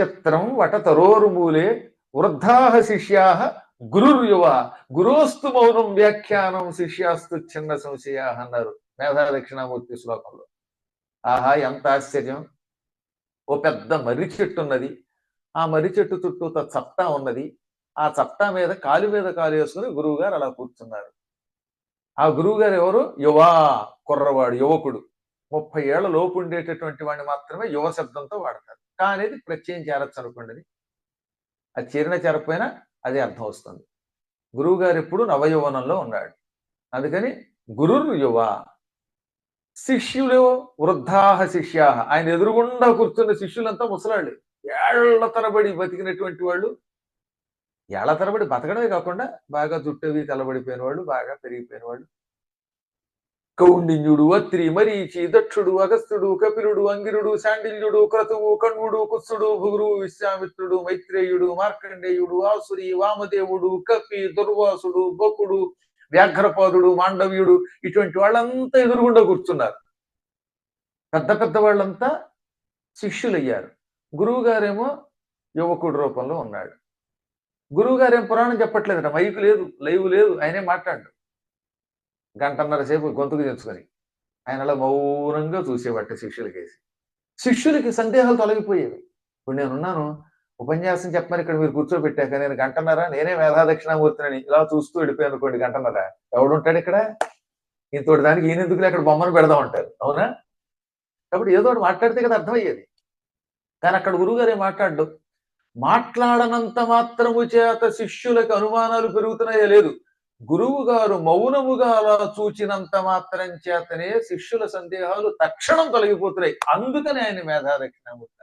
చిత్రం వటతరోరుమూలే వృద్ధాహ శిష్యా గురుర్యువ. గురోస్తు మౌనం వ్యాఖ్యానం శిష్యాస్తు చిన్న సంశయా అన్నారు మేధా దక్షిణామూర్తి శ్లోకంలో. ఆహా ఎంత ఆశ్చర్యం. ఓ పెద్ద మర్రి చెట్టు ఉన్నది. ఆ మర్రి చెట్టు చుట్టూ చప్టా ఉన్నది. ఆ చప్టా మీద కాలు మీద కాలు వేసుకుని గురువు గారు అలా కూర్చున్నారు. ఆ గురువు గారు ఎవరు? యువా కుర్రవాడు యువకుడు. ముప్పై ఏళ్ళ లోపు ఉండేటటువంటి వాడిని మాత్రమే యువ శబ్దంతో వాడతారు. కానీ అనేది ప్రత్యయం చేరచ్చు అనుకోండి అది. అది చేరిన చేరకపోయినా అదే అర్థం వస్తుంది. గురువు గారు ఎప్పుడు నవయౌవనంలో ఉన్నాడు. అందుకని గురుర్ యువ శిష్యులు వృద్ధాహ శిష్యా ఆయన ఎదురుగుండా కూర్చున్న శిష్యులంతా ముసలాళ్ళు. ఏళ్ళ తరబడి బతికినటువంటి వాళ్ళు. ఏళ్ళ తరబడి బతకడమే కాకుండా బాగా జుట్టవి తెల్లబడిపోయిన వాళ్ళు బాగా పెరిగిపోయిన వాళ్ళు. కౌండిన్యుడు అత్రి మరీచి దక్షుడు అగస్త్యుడు కపిలుడు అంగిరుడు శాండిల్యుడు క్రతువు కణ్వుడు కుత్సుడు భుగురు విశ్వామిత్రుడు మైత్రేయుడు మార్కండేయుడు ఆసురి వామదేవుడు కపి దుర్వాసుడు బకుడు వ్యాఘ్రపాదుడు మాండవ్యుడు ఇటువంటి వాళ్ళంతా ఎదురుగుండా కూర్చున్నారు. పెద్ద పెద్ద వాళ్ళంతా శిష్యులయ్యారు. గురువు గారేమో యువకుడు రూపంలో ఉన్నాడు. గురువు గారేం పురాణం చెప్పట్లేదట మైకు లేదు లైవ్ లేదు ఆయనే మాట్లాడు గంటన్నర సేపు గొంతుకు తెచ్చుకొని ఆయన అలా మౌనంగా చూసేవాట శిష్యులకేసి. శిష్యులకి సందేహాలు తొలగిపోయేవి. ఇప్పుడు నేనున్నాను ఉపన్యాసం చెప్పమని ఇక్కడ మీరు కూర్చోబెట్టాక నేను గంటన్నర నేనే మేధాదక్షిణామూర్తిని ఇలా చూస్తూ వెళ్ళిపోయాను అనుకోండి గంటన్నర. ఎవడుంటాడు ఇక్కడ? ఇంతటి దానికి ఈయన ఎందుకులే అక్కడ బొమ్మను పెడదాం అంటారు. అవునా? కాబట్టి ఏదో ఒకటి మాట్లాడితే కదా అర్థమయ్యేది. కానీ అక్కడ గురువుగారు ఏం మాట్లాడు మాట్లాడనంత మాత్రము చేత శిష్యులకు అనుమానాలు పెరుగుతున్నాయో లేదు గురువు గారు మౌనముగా అలా చూచినంత మాత్రం చేతనే శిష్యుల సందేహాలు తక్షణం తొలగిపోతున్నాయి. అందుకని ఆయన మేధా దక్షిణామూర్తి